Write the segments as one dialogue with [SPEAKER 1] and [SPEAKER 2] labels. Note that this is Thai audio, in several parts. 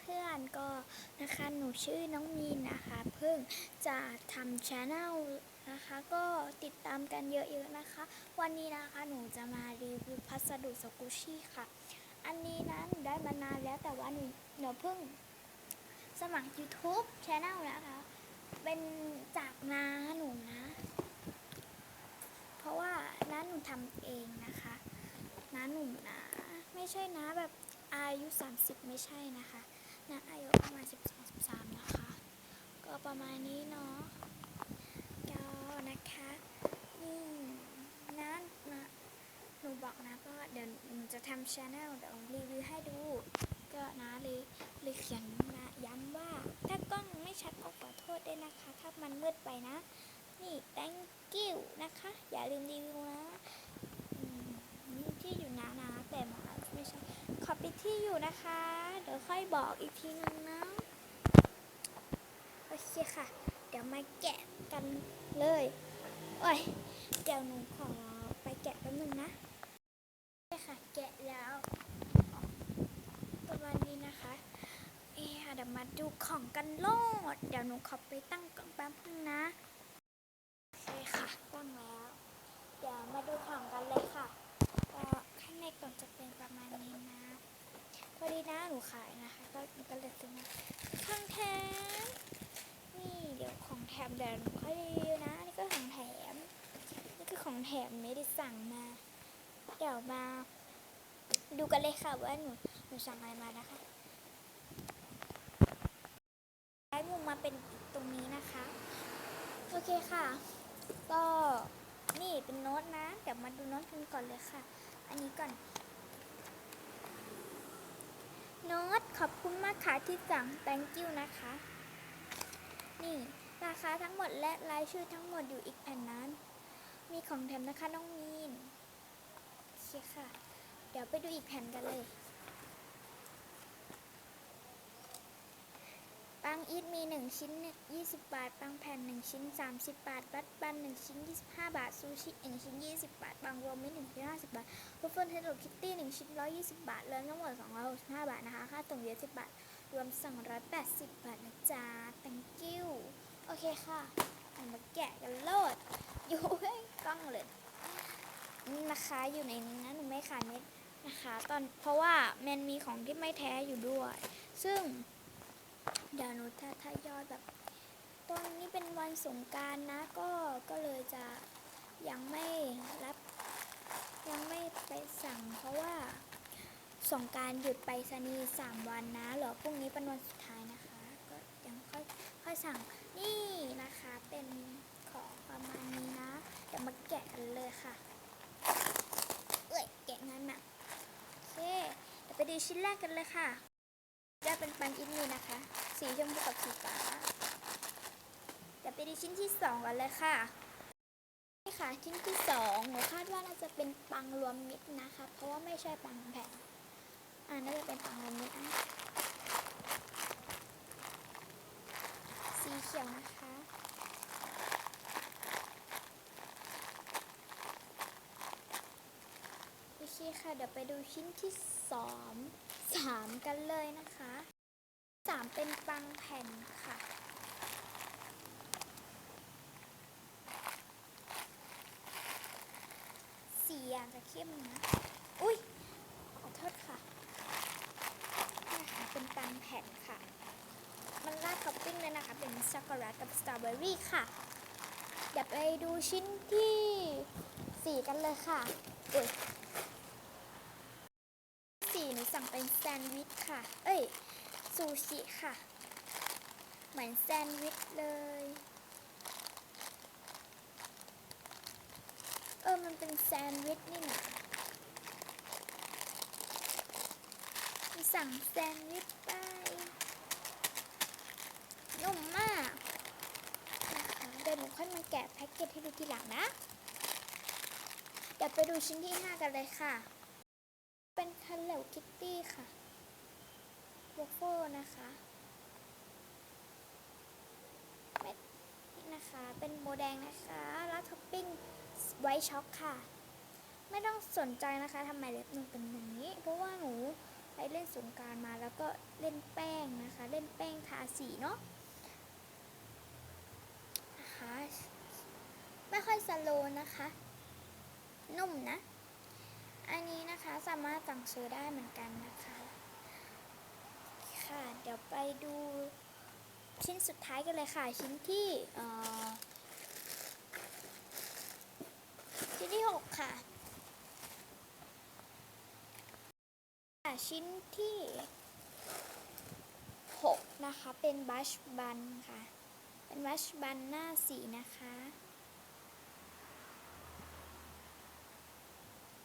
[SPEAKER 1] เพื่อนๆก็นะคะหนูชื่อน้องมีนนะคะ เพิ่งจะทำช anel นะคะก็ติดตามกันเยอะๆนะคะ วันนี้นะคะหนูจะมารีวิวพัสดุสกุชี่ค่ะ อันนี้นะหนูได้มานานแล้วแต่ว่าหนูหนูเพิ่งสมัคร YouTube c h a n e l นะคะ เป็นจากน้าหนูนะ เพราะว่าน้าหนูทำเองนะคะน้าหนูนะ ไม่ใช่น้าแบบ อายุ 30 ไม่ใช่นะคะน้าอายุประมาณ 12 13 นะคะ ก็ประมาณนี้เนาะก็นะคะนี่น้านะหนูบอกนะก็เดี๋ยวหนูจะทำช anel เดี๋ยวรีวิวให้ดู ก็นะเลยเลยเขียนนะย้ำว่า ถ้ากล้องไม่ชัดก็ขอโทษด้วยนะคะ ถ้ามันมืดไปนะ นี่ thank you นะคะ อย่าลืมรีวิวนะอืมนี่ที่อยู่นะนะ แต่หมาไม่ใช่ ขอปิด ที่อยู่นะคะ เดี๋ยวค่อยบอกอีกทีนึงนะโอเคค่ะ เดี๋ยวมาแกะกันเลย โอ้ย เดี๋ยวหนูขอไปแกะแป๊บนึงนะโอเคค่ะ แกะแล้วประมาณนี้นะคะ เอ๊ะเดี๋ยวมาดูของกันโลด เดี๋ยวหนูขอไปตั้งกล้องแป๊บนึงนะ โอเคค่ะตั้งแล้ว เดี๋ยวมาดูของกันเลยค่ะ ก็ข้างในกล่องจะเป็นประมาณนี้นะพอดีนะหนูขายนะคะ ก็หนูก็เลยซื้อมาข้างแถมนี่เดี๋ยวของแถม เดี๋ยวหนูค่อยรีวิวนะ นี่ก็ของแถม นี่คือของแถมไม่ได้สั่งมา เดี๋ยวมา ดูกันเลยค่ะว่าหนูหนูสั่งอะไรมานะคะย้ายมุมมาเป็นตรงนี้นะคะ โอเคค่ะ ก็นี่เป็นโน้ตนะ เดี๋ยวมาดูโน้ตกันก่อนเลยค่ะ อันนี้ก่อนโน้ตขอบคุณมากค่ะที่สั่ง thank you นะคะ นี่ ราคาทั้งหมดและรายชื่อทั้งหมดอยู่อีกแผ่นนั้น มีของแถมนะคะน้องมีนโอเคค่ะ เดี๋ยวไปดูอีกแผ่นกันเลยปังอีทมี 1 ชิ้น 20 บาท ปังแผ่น 1 ชิ้น 30 บาท บัตบัน 1 ชิ้น 25 บาท ซูชิ 1 ชิ้น 20 บาท ปังรวมมิ1ชิ้น50 บาทบุฟเฟ่ต์เฮลโลคิตตี้ 1 ชิ้น 120 บาทรวมทั้งหมด265 บาทนะคะ ค่าส่งเยอะ10บาท รวม 280 บาทนะจ๊ะ thank you โอเคค่ะเอามาแกะกันโลด อยู่ให้กล้องเลย นี่นะคะอยู่ในนี้นะหนูไม่ขายเม็ดนะคะ ตอนเพราะว่ามันมีของที่ไม่แท้อยู่ด้วย ซึ่ง เดี๋ยวหนูถ้าถ้ายอดแบบตอนนี้เป็นวันสงการนะก็ก็เลยจะยังไม่รับ ยังไม่ไปสั่ง เพราะว่าสงการหยุดไปสนีสามวันนะหรอพรุ่งนี้เป็นวันสุดท้ายนะคะ ก็ยังค่อยค่อยสั่ง นี่นะคะเป็นของประมาณนี้นะเดี๋ยวมาแกะกันเลยค่ะ เอ้ยแกะง่ายมากโอเคเดี๋ยวไปดูชิ้นแรกกันเลยค่ะจะเป็นปันอินนี่นะคะ สีชมพูกับสีฟ้าเดี๋ยวไปดูชิ้นที่สองกันเลยค่ะนี่ค่ะชิ้นที่สองหนูคาดว่าน่าจะเป็นปังรวมมิตรนะคะ เพราะว่าไม่ใช่ปังแผ่นอ่าน่าจะเป็นปังรวมมิตรนะสีเขียวนะคะโอเคค่ะ เดี๋ยวไปดูชิ้นที่สองสามกันเลยนะคะสามเป็นปังแผ่นค่ะสีอาจจะเข้มนะ อุ้ยขอโทษค่ะนี่ค่ะ เป็นปังแผ่นค่ะ มันราดท็อปปิ้งเลย นะคะ เป็นช็อกโกแลตกับสตรอเบอรี่ค่ะ เดี๋ยวไปดูชิ้นที่สี่กันเลยค่ะอุ้ยสี่หนูสั่งเป็นแซนด์วิชค่ะ เอ้ย ซูชิค่ะ เหมือนแซนด์วิชเลย เออ มันเป็นแซนด์วิชนี่นะหนูสั่งแซนด์วิชไป นุ่มมากนะคะเดี๋ยวหนูค่อยมาแกะแพ็กเกจให้ดูทีหลังนะ เดี๋ยวไปดูชิ้นที่ 5 กันเลยค่ะ เป็นคันเหลวคิตตี้ค่ะวอฟเฟิลนะคะเม็ดนี่นะคะ เป็นโบแดงนะคะ แล้วท็อปปิ้งไวท์ช็อกค่ะ ไม่ต้องสนใจนะคะทำไมเล็บหนูเป็นอย่างนี้ เพราะว่าหนูไปเล่นสงการมาแล้วก็เล่นแป้งนะคะ เล่นแป้งทาสีเนาะ นะคะไม่ค่อยสโลว์นะคะ นุ่มนะ อันนี้นะคะสามารถสั่งซื้อได้เหมือนกันนะคะ ค่ะ เดี๋ยวไปดูชิ้นสุดท้ายกันเลยค่ะ ชิ้นที่อ่อชิ้นที่หกค่ะ ชิ้นที่หกนะคะ เป็นบัชบันค่ะ เป็นบัชบันหน้าสีนะคะ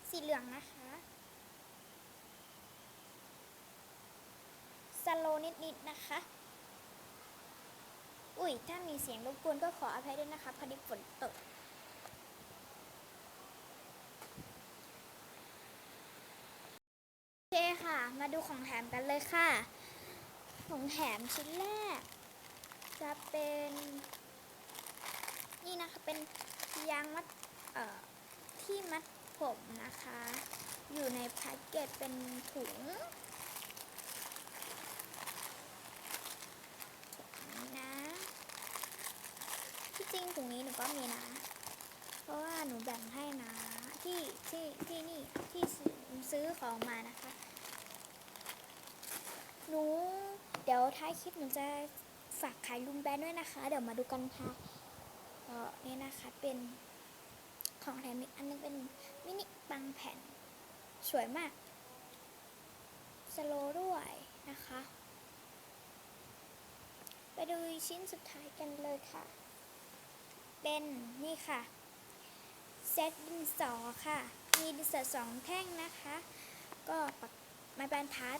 [SPEAKER 1] สีเหลืองนะคะ สโลนิดๆนะคะ อุ้ย ถ้ามีเสียงรบกวนก็ขออภัยด้วยนะคะพอดีฝนตกโอเคค่ะ มาดูของแถมกันเลยค่ะ ของแถมชิ้นแรก จะเป็นนี่นะคะเป็นยางมัดเอ่อที่มัดผมนะคะ อยู่ในแพ็กเกจเป็นถุงนี่นะ ที่จริงถุงนี้หนูก็มีนะ เพราะว่าหนูแบ่งให้นะที่ที่ที่นี่ที่ซื้อซื้อของมานะคะ หนูเดี๋ยวท้ายคลิปหนูจะ ฝากขายลุงแบนด้วยนะคะ เดี๋ยวมาดูกันค่ะก็นี่นะคะเป็นของแถมอีกอันนึงเป็นมินิปังแผ่น สวยมาก สโลด้วยนะคะ ไปดูชิ้นสุดท้ายกันเลยค่ะ เป็นนี่ค่ะ เซตดินสอค่ะ มีดินสอสองแท่งนะคะ ก็ปักไม้บรรทัด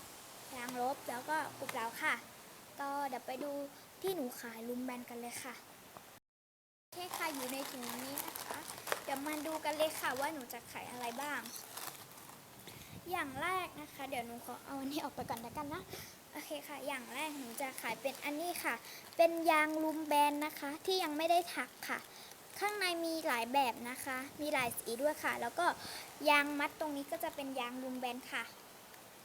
[SPEAKER 1] ยางลบแล้วก็กุบเหลาค่ะ ก็เดี๋ยวไปดู ที่หนูขายลุมแบนกันเลยค่ะแค่ค่ะอยู่ในถุงนี้นะคะ เดี๋ยวมาดูกันเลยค่ะว่าหนูจะขายอะไรบ้าง อย่างแรกนะคะ เดี๋ยวหนูขอเอาอันนี้ออกไปก่อนแล้วกันนะโอเคค่ะ อย่างแรกหนูจะขายเป็นอันนี้ค่ะ เป็นยางลุมแบนนะคะ ที่ยังไม่ได้ถักค่ะ ข้างในมีหลายแบบนะคะ มีหลายสีด้วยค่ะ แล้วก็ยางมัดตรงนี้ก็จะเป็นยางลุมแบนค่ะ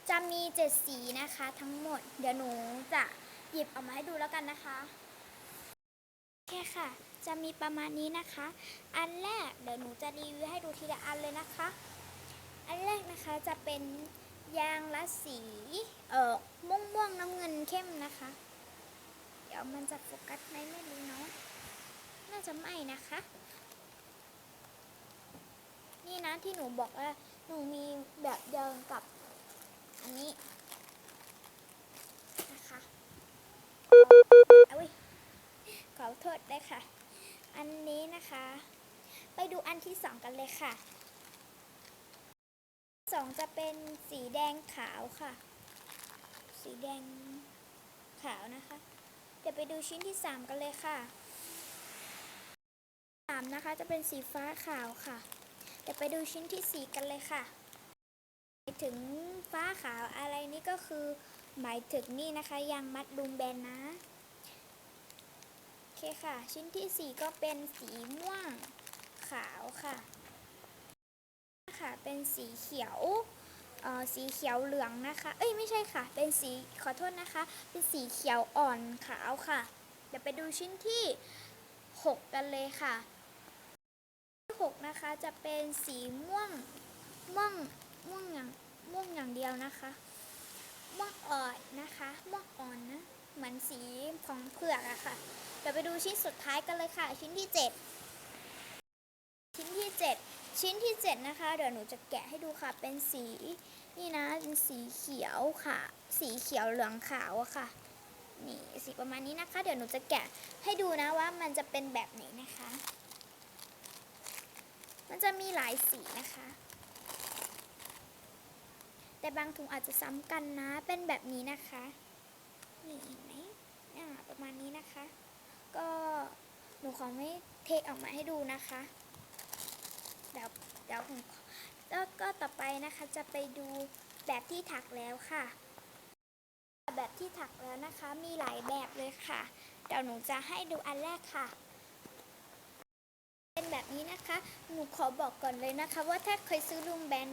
[SPEAKER 1] จะมีเจ็ดสีนะคะ ทั้งหมด เดี๋ยวหนูจะ หยิบออกมาให้ดูแล้วกันนะคะโอเคค่ะ จะมีประมาณนี้นะคะ อันแรกเดี๋ยวหนูจะรีวิวให้ดูทีละอันเลยนะคะ อันแรกนะคะจะเป็นยางละสีเอ่อม่วงม่วงน้ำเงินเข้มนะคะ เดี๋ยวมันจะโฟกัสไหมไม่รู้เนาะน่าจะไม่นะคะ นี่นะที่หนูบอกว่าหนูมีแบบเดียวกับอันนี้ โทษด้วยค่ะ อันนี้นะคะ ไปดูอันที่สองกันเลยค่ะสองจะเป็นสีแดงขาวค่ะ สีแดงขาวนะคะ เดี๋ยวไปดูชิ้นที่สามกันเลยค่ะสามนะคะจะเป็นสีฟ้าขาวค่ะ เดี๋ยวไปดูชิ้นที่สี่กันเลยค่ะหมายถึงฟ้าขาวอะไรนี่ก็คือหมายถึงนี่นะคะยางมัดลุมแบนนะ เคค่ะ ชิ้นที่สี่ก็เป็นสีม่วงขาวค่ะค่ะเป็นสีเขียวเอ่อสีเขียวเหลืองนะคะ เอ้ยไม่ใช่ค่ะ เป็นสีขอโทษนะคะ เป็นสีเขียวอ่อนขาวค่ะ เดี๋ยวไปดูชิ้นที่ 6 กันเลยค่ะที่6นะคะจะเป็นสีม่วงม่วงม่วงอย่างม่วงอย่างเดียวนะคะม่วงอ่อนนะคะม่วงอ่อนนะเหมือนสีของเผือกอะค่ะ เดี๋ยวไปดูชิ้นสุดท้ายกันเลยค่ะ ชิ้นที่ 7 ชิ้นที่ 7 ชิ้นที่ 7 นะคะ เดี๋ยวหนูจะแกะให้ดูค่ะเป็นสี นี่นะเป็นสีเขียวค่ะ สีเขียวเหลืองขาวอะค่ะนี่สีประมาณนี้นะคะ เดี๋ยวหนูจะแกะให้ดูนะว่ามันจะเป็นแบบไหนนะคะ มันจะมีหลายสีนะคะ แต่บางถุงอาจจะซ้ำกันนะเป็นแบบนี้นะคะนี่เห็นไหมอ่าประมาณนี้นะคะ ก็หนูขอไม่เทออกมาให้ดูนะคะเดี๋ยวเดี๋ยวผมแล้วก็ต่อไปนะคะจะไปดูแบบที่ถักแล้วค่ะ แบบที่ถักแล้วนะคะมีหลายแบบเลยค่ะ เดี๋ยวหนูจะให้ดูอันแรกค่ะ เป็นแบบนี้นะคะ หนูขอบอกก่อนเลยนะคะ ว่าถ้าเคยซื้อลุงแบน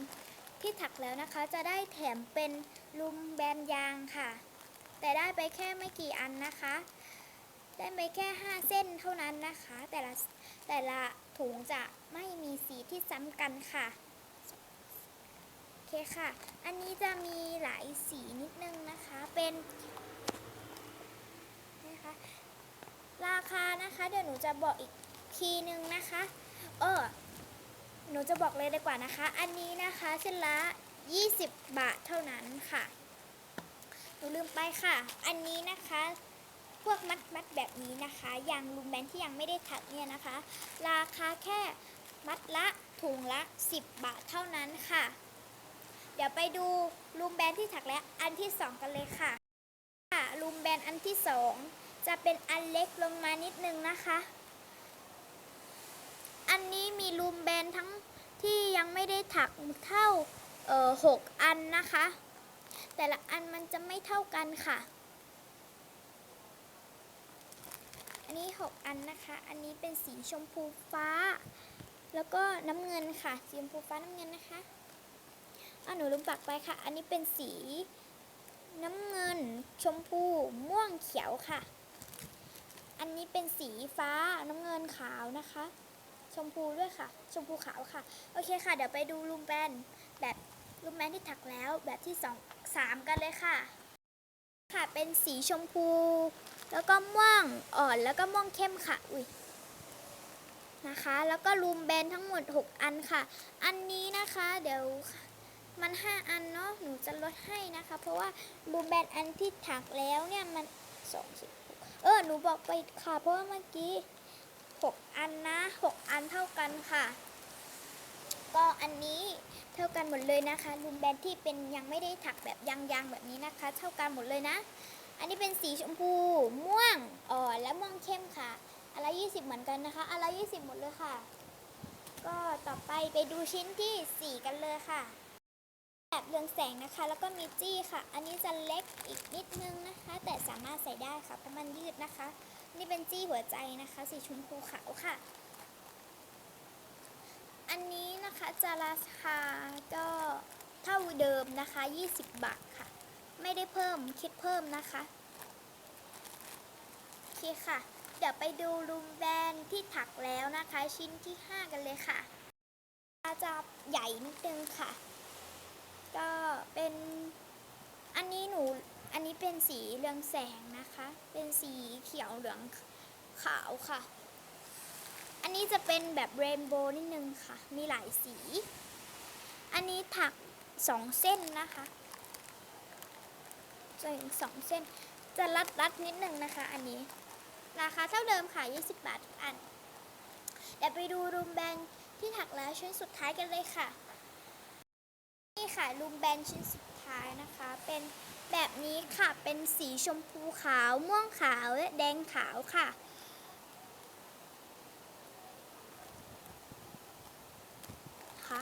[SPEAKER 1] ที่ถักแล้วนะคะ จะได้แถมเป็นลุมแบนยางค่ะ แต่ได้ไปแค่ไม่กี่อันนะคะ ได้ไปแค่ 5 เส้นเท่านั้นนะคะ แต่ละแต่ละถุงจะไม่มีสีที่ซ้ำกันค่ะโอเคค่ะ อันนี้จะมีหลายสีนิดนึงนะคะ เป็นนะคะราคานะคะ เดี๋ยวหนูจะบอกอีกทีนึงนะคะ เออหนูจะบอกเลยดีกว่านะคะ อันนี้นะคะเส้นละ 20 บาทเท่านั้นค่ะ หนูลืมไปค่ะ อันนี้นะคะ วกมัดมัดแบบนี้นะคะ อย่างลูมแบนที่ยังไม่ได้ถักเนี่ยนะคะ ราคาแค่มัดละถุงละ 10 บาทเท่านั้นค่ะ เดี๋ยวไปดูลูมแบนที่ถักแล้วอันที่ 2 กันเลยค่ะค่ะลูมแบนอันที่ 2 จะเป็นอันเล็กลงมานิดนึงนะคะ อันนี้มีลูมแบนทั้งที่ยังไม่ได้ถักเท่าเอ่อหกอันนะคะ แต่ละอันมันจะไม่เท่ากันค่ะ อันนี้ 6 อันนะคะ อันนี้เป็นสีชมพูฟ้า แล้วก็น้ำเงินค่ะ สีชมพูฟ้าน้ำเงินนะคะอะหนูลืมปักไปค่ะ อันนี้เป็นสีน้ำเงิน ชมพู ม่วงเขียวค่ะ อันนี้เป็นสีฟ้าน้ำเงินขาวนะคะ ชมพูด้วยค่ะ ชมพูขาวค่ะ โอเคค่ะ เดี๋ยวไปดูลูมแบนแบบลูมแบนที่ถักแล้วแบบที่2 3กันเลยค่ะ ค่ะ เป็นสีชมพู แล้วก็ม่วงอ่อนแล้วก็ม่วงเข้มค่ะ อุ้ยนะคะ แล้วก็รูมแบนทั้งหมด 6 อันค่ะ อันนี้นะคะเดี๋ยวมัน 5 อันเนาะหนูจะลดให้นะคะ เพราะว่ารูมแบนอันที่ถักแล้วเนี่ยมัน2 10เออหนูบอกไปค่ะ เพราะว่าเมื่อกี้ 6 อันนะ 6 อันเท่ากันค่ะ ก็อันนี้เท่ากันหมดเลยนะคะรูมแบนที่เป็นยังไม่ได้ถักแบบยางๆแบบนี้นะคะ เท่ากันหมดเลยนะ อันนี้เป็นสีชมพู ม่วงอ่อนและม่วงเข้มค่ะอนละยี่สิบเหมือนกันนะคะอนละยี่สิบหมดเลยค่ะ ก็ต่อไปไปดูชิ้นที่สี่กันเลยค่ะ แบบเรืองแสงนะคะ แล้วก็มีจี้ค่ะ อันนี้จะเล็กอีกนิดนึงนะคะ แต่สามารถใส่ได้ค่ะเพราะมันยืดนะคะ นี่เป็นจี้หัวใจนะคะ สีชมพูขาวค่ะ อันนี้นะคะจะราคาก็เท่าเดิมนะคะ 20 บาทค่ะ ไม่ได้เพิ่มคิดเพิ่มนะคะโอเคค่ะ เดี๋ยวไปดูรูมแบนที่ถักแล้วนะคะ ชิ้นที่ 5 กันเลยค่ะจะใหญ่นิดนึงค่ะ ก็เป็นอันนี้หนูอันนี้เป็นสีเรืองแสงนะคะ เป็นสีเขียวเหลืองขาวค่ะ อันนี้จะเป็นแบบเรนโบว์นิดนึงค่ะ มีหลายสี อันนี้ถักสองเส้นนะคะ จะเห็นสองเส้น จะรัดรัดนิดนึงนะคะ อันนี้ ราคาเท่าเดิมค่ะ 20 บาททุกอัน เดี๋ยวไปดูรูมแบนที่ถักแล้วชิ้นสุดท้ายกันเลยค่ะ นี่ค่ะรูมแบนชิ้นสุดท้ายนะคะ เป็นแบบนี้ค่ะเป็นสีชมพูขาว ม่วงขาวและแดงขาวค่ะคะ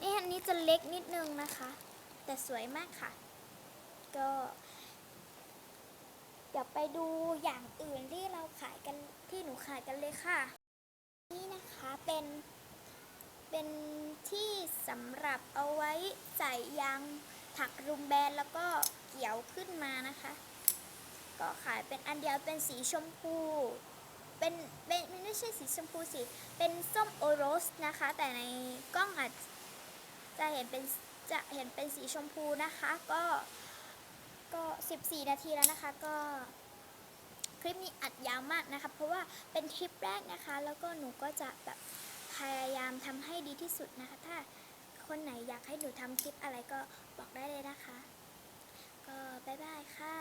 [SPEAKER 1] นี่อันนี้จะเล็กนิดนึงนะคะ แต่สวยมากค่ะ ก็เดี๋ยวไปดูอย่างอื่นที่เราขายกันที่หนูขายกันเลยค่ะ นี่นะคะเป็นเป็นที่สำหรับเอาไว้ใส่ยางถักรุมแบนแล้วก็เกี่ยวขึ้นมานะคะ ก็ขายเป็นอันเดียวเป็นสีชมพูเป็นเป็นไม่ใช่สีชมพูสิเป็นส้มโอโรสนะคะ แต่ในกล้องอาจจะเห็นเป็นจะเห็นเป็นสีชมพูนะคะ ก็ ก็ 14 นาทีแล้วนะคะก็คลิปนี้อัดยาวมากนะคะเพราะว่าเป็นคลิปแรกนะคะ แล้วก็หนูก็จะแบบพยายามทำให้ดีที่สุดนะคะ ถ้าคนไหนอยากให้หนูทำคลิปอะไรก็บอกได้เลยนะคะ ก็บ๊ายบายค่ะ